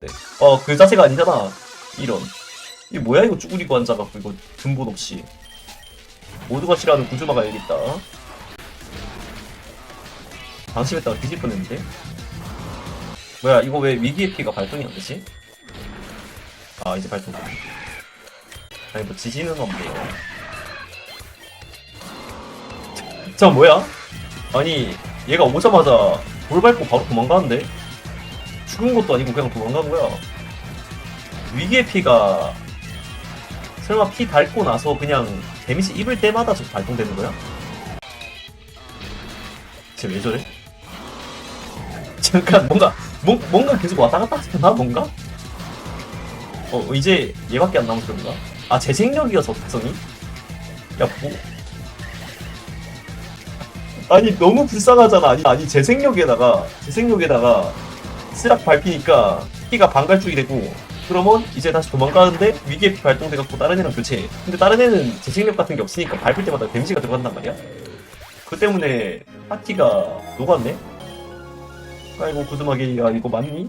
네. 어, 그 자세가 아니잖아. 이런. 이게 뭐야, 이거 쭈구리고 앉아갖고, 이거 근본 없이. 모두가 싫어하는 구주마가 여기 있다. 방심했다가 뒤질 뻔했는데? 뭐야, 이거 왜 위기의 피가 발동이 안 되지? 아, 이제 발동. 아니, 뭐, 지지는 없네요. 저 뭐야? 아니, 얘가 오자마자 돌 밟고 바로 도망가는데? 죽은 것도 아니고 그냥 도망간 거야. 위기의 피가 설마 피 닳고 나서 그냥 데미지 입을 때마다 저 발동되는 거야? 쟤 왜 저래? 잠깐 뭔가 뭔, 뭔가 계속 왔다 갔다 하나 뭔가? 어 이제 얘밖에 안 남은 그런가? 아 재생력이어서 특성이? 야 뭐? 아니 너무 불쌍하잖아 아니 아니 재생력에다가 재생력에다가 스락 밟히니까 피가 반갈쭉이 되고 그러면 이제 다시 도망가는데 위기의 피 발동돼갖고 다른 애랑 교체. 근데 다른 애는 재생력 같은 게 없으니까 밟을 때마다 데미지가 들어간단 말이야. 그 때문에 파티가 녹았네. 아이고 구두마개야 이거 맞니?